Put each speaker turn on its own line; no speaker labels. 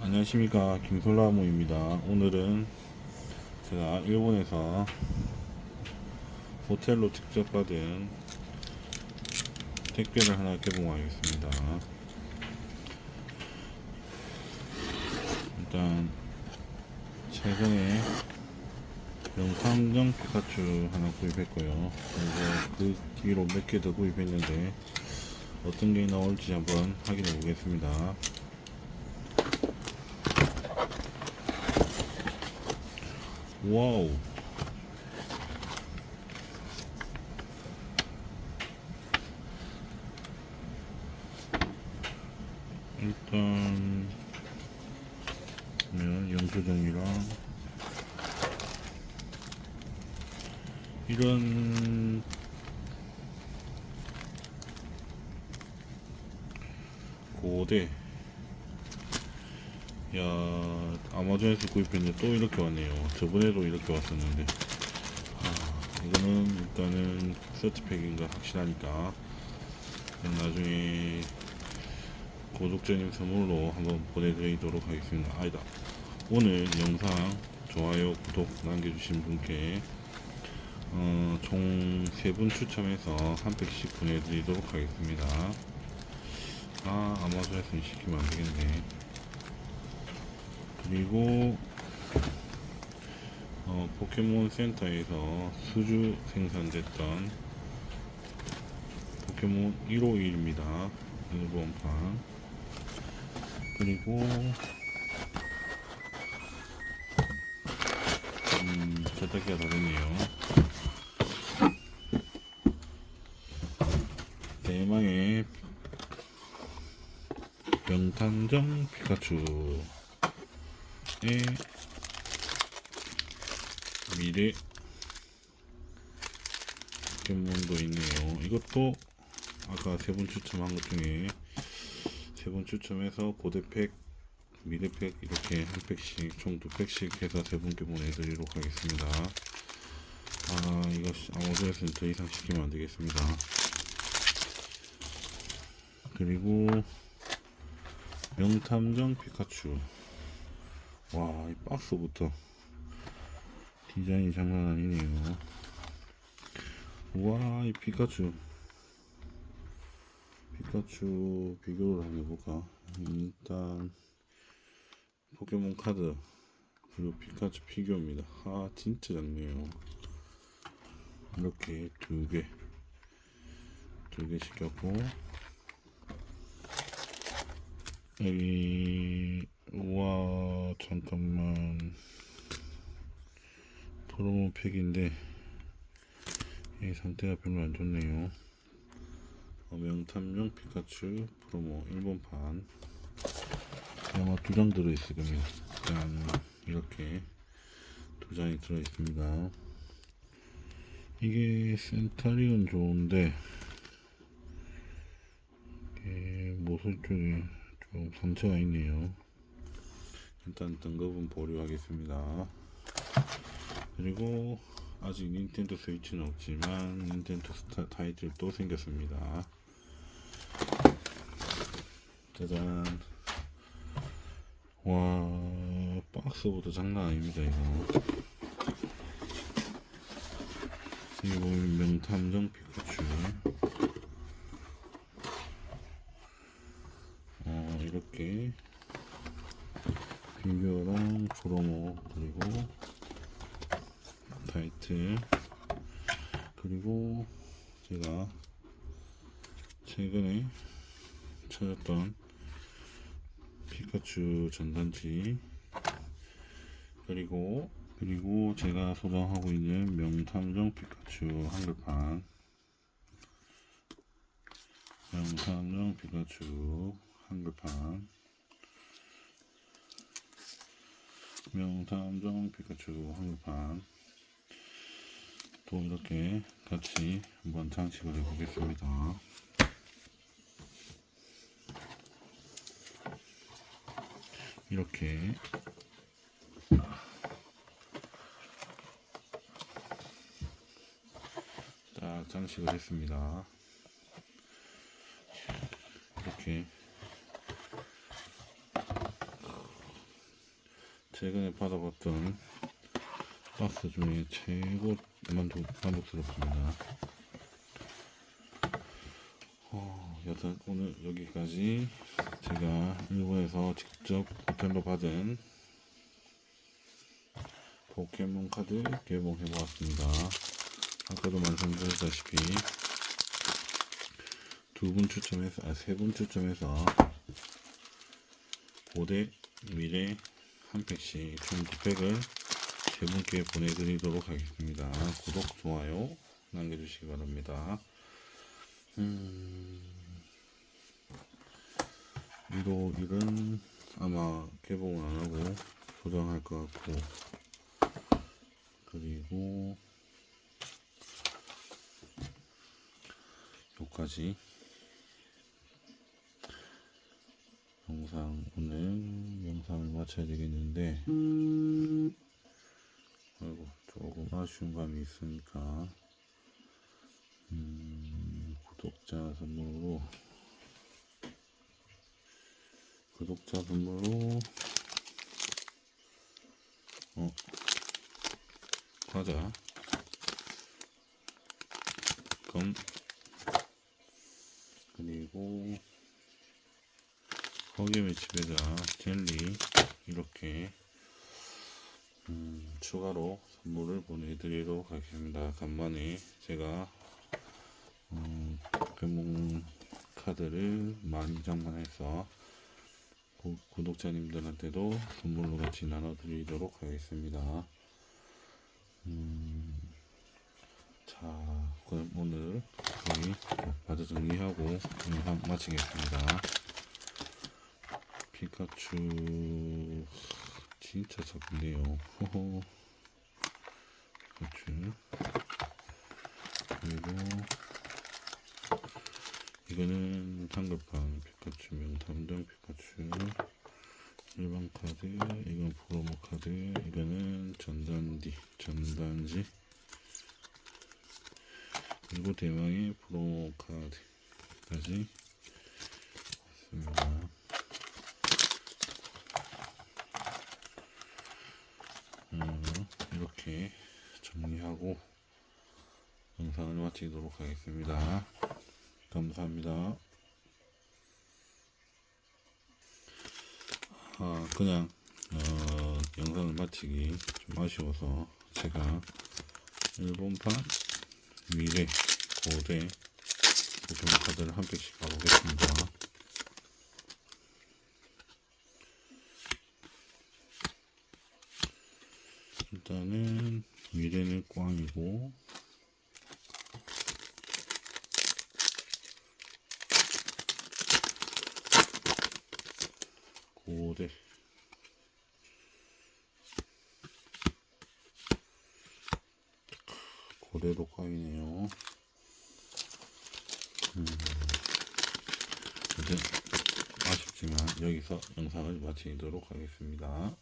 안녕하십니까. 김솔라모입니다. 오늘은 제가 일본에서 호텔로 직접 받은 택배를 하나 개봉하겠습니다. 일단 최근에 영상정 피카츄 하나 구입했고요. 그리고 그 뒤로 몇 개 더 구입했는데 어떤 게 나올지 한번 확인해 보겠습니다 와우. 일단 보면 영수증이랑 이런 고대 야 아마존에서 구입했는데 또 이렇게 왔네요. 저번에도 이렇게 왔었는데. 아, 이거는 일단은 서치팩인가 확실하니까. 나중에 고독자님 선물로 한번 보내드리도록 하겠습니다. 아니다. 오늘 영상 좋아요 구독 남겨주신 분께 어, 총 3분 추첨해서 한 팩씩 보내드리도록 하겠습니다. 아 아마존에서 시키면 안되겠네 그리고 어, 포켓몬 센터에서 수주 생산됐던 포켓몬 151입니다. 일본판. 그리고 음, 세탁기가 다르네요. 대망의 명탐정 피카츄 의 미래 포켓몬도 있네요. 이것도 아까 세 분 추첨한 것 중에 세 분 추첨해서 고대팩, 미래팩 이렇게 한 팩씩 총 두 팩씩 해서 세 분께 보내드리도록 하겠습니다. 아 이거 아마존에서는 더 이상 시키면 안 되겠습니다. 그리고 명탐정 피카츄 와, 이 박스부터 디자인이 장난 아니네요. 와, 이 피카츄. 피카츄 비교를 한번 해볼까? 일단, 포켓몬 카드, 그리고 피카츄 피규어입니다. 아, 진짜 작네요. 이렇게 두 개, 두 개 시켰고, 여기 잠깐만. 프로모 팩인데 이 상태가 별로 안 좋네요. 어, 명탐용 피카츄 프로모 일본판. 아마 두 장 들어있을 겁니다 이렇게 두 장이 들어있습니다. 이게 센타리온 좋은데 모술 쪽에 좀 상처가 있네요 일단 등급은 보류하겠습니다. 그리고 아직 닌텐도 스위치는 없지만 닌텐도 스타 타이틀 또 생겼습니다. 짜잔. 와 박스부터 장난 아닙니다 이거. 이거 보면 명탐정 피카츄. 어 이렇게 비교랑 프로모 그리고 타이틀. 그리고 제가 최근에 찾았던 피카츄 전단지. 그리고 그리고 제가 소장하고 있는 명탐정 피카츄 한글판. 명탐정 피카츄 한글판 명탐정 피카츄 한글판 또 이렇게 같이 한번 장식을 해보겠습니다. 이렇게 딱 장식을 했습니다. 이렇게 최근에 받아봤던 박스 중에 최고 만족, 만족스럽습니다. 어, 여튼 오늘 여기까지 제가 일본에서 직접 호텔로 받은 포켓몬 카드 개봉해 보았습니다. 아까도 말씀드렸다시피 두 분 추첨해서 아 세 분 추첨해서 고대 미래 한 팩씩 총두 팩을 세 분께 보내드리도록 하겠습니다. 구독 좋아요 남겨주시기 바랍니다. 음, 1호 1은 아마 개봉을 안 하고 소장할 것 같고 그리고 여기까지 영상 오늘 영상을 마쳐야 되겠는데. 아이고 조금 아쉬운 감이 있으니까. 음, 구독자 선물로. 구독자 선물로. 어. 과자. 껌 그리고 허기의 집에다 젤리 이렇게 음, 추가로 선물을 보내드리도록 하겠습니다. 간만에 제가 음, 포켓몬 카드를 많이 장만해서 구, 구독자님들한테도 선물로 같이 나눠드리도록 하겠습니다. 음, 자, 그럼 오늘 거의 바드 정리하고 영상 마치겠습니다. 피카츄 진짜 작은데요. 호호. 피카츄. 그리고 이거는 한글판 피카츄 명탐정 피카츄 일반 카드 이건 프로모 카드 이거는 전단지 전단지 그리고 대망의 프로모 카드까지 왔습니다. 음, 이렇게 정리하고 영상을 마치도록 하겠습니다. 감사합니다. 아, 그냥 어, 영상을 마치기 좀 아쉬워서 제가 일본판 미래 고대 포켓몬 카드를 한 팩씩 가보겠습니다. 일단은 미래는 꽝이고 고대 고대도 꽝이네요. 음, 아쉽지만 여기서 영상을 마치도록 하겠습니다.